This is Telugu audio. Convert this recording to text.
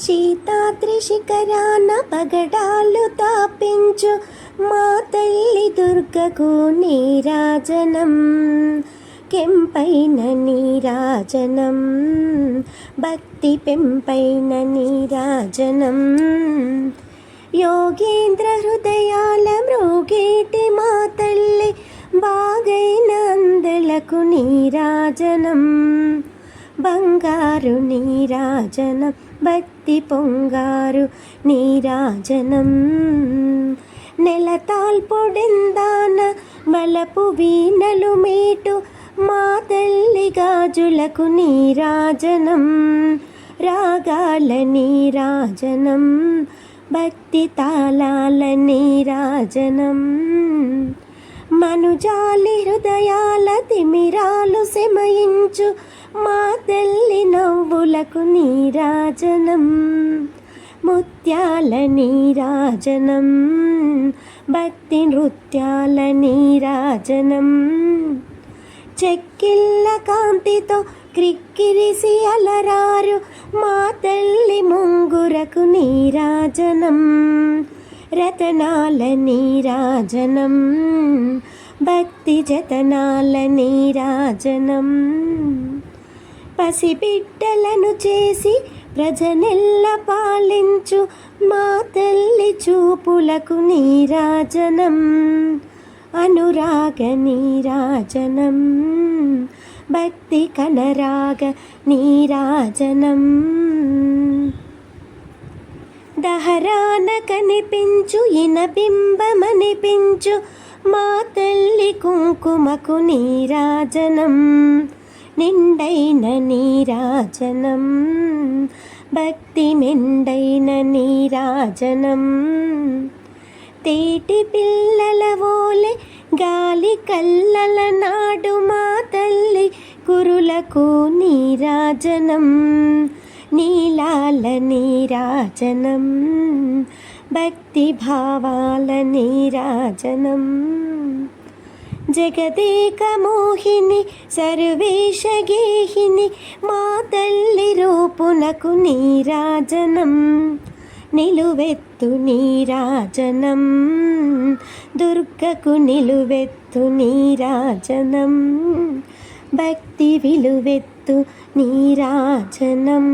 శీతాద్రి శిఖరాన పగడాలు తాపించు మా తల్లి దుర్గకు నీరాజనం కెంపైన నీరాజనం భక్తి పెంపైన నీరాజనం యోగేంద్ర హృదయాల మృగేటి మా తల్లి బాగైన అందలకు నీరాజనం బంగారు నీరాజనం భక్తి పొంగారు నీరాజనం. నెలతాల్పొడెందాన బలపు వీణలు మేటు మా తల్లి గాజులకు నీరాజనం. రాగాల నీరాజనం భక్తి తాళాల నీరాజనం. మనుజాలి హృదయాల తిమిరాలు శమయించు మా తల్లి నవ్వులకు నీరాజనం ముత్యాల నీరాజనం భక్తి నృత్యాల నీరాజనం చెక్కిళ్ళ కాంతితో క్రిక్కిరిసి అలరారు మా తల్లి ముంగురకు నీరాజనం రతనాల నీరాజనం భక్తి జతనాల నీరాజనం పసిబిడ్డలను చేసి ప్రజనెల్ల పాలించు మా తల్లి చూపులకు నీరాజనం అనురాగ నీరాజనం భక్తి కనరాగ నీరాజనం దహరాన కనిపించు ఇనబింబమనిపించు మా తల్లి కుంకుమకు నీరాజనం నిండైన నీరాజనం భక్తి మెండైన నీరాజనం. తేటి పిల్లల ఓలే గాలి కల్లల నాడు మా తల్లి కురులకు నీరాజనం. నీలాల నీరాజనం భక్తి భావాల నీరాజనం జగదేక మోహిని సర్వేశ గేహిని మా తల్లి రూపునకు నీరాజనం నిలువెత్తు నీరాజనం దుర్గకు నిలువెత్తు నీరాజనం భక్తి విలువెత్తు నీరాజనం